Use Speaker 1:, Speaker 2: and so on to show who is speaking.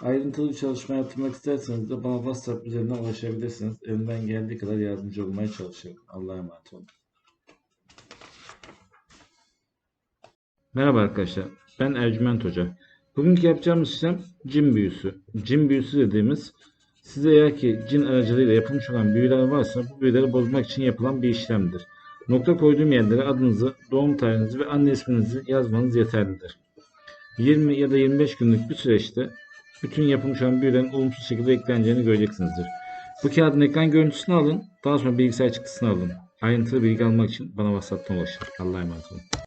Speaker 1: Ayrıntılı bir çalışma yaptırmak isterseniz de bana WhatsApp üzerinden ulaşabilirsiniz. Elimden geldiği kadar yardımcı olmaya çalışırım. Allah'a emanet olun. Merhaba arkadaşlar. Ben Ercüment Hoca. Bugünkü yapacağımız işlem cin büyüsü. Cin büyüsü dediğimiz size eğer ki cin aracılığıyla yapılmış olan büyüler varsa bu büyüleri bozmak için yapılan bir işlemdir. Nokta koyduğum yerlere adınızı, doğum tarihinizi ve anne isminizi yazmanız yeterlidir. 20 ya da 25 günlük bir süreçte bütün yapılmış olan büyülerin olumsuz şekilde ekleneceğini göreceksinizdir. Bu kağıdın ekran görüntüsünü alın, daha sonra bilgisayar çıktısını alın. Ayrıntılı bilgi almak için bana WhatsApp'tan ulaşın. Allah'a emanet olun.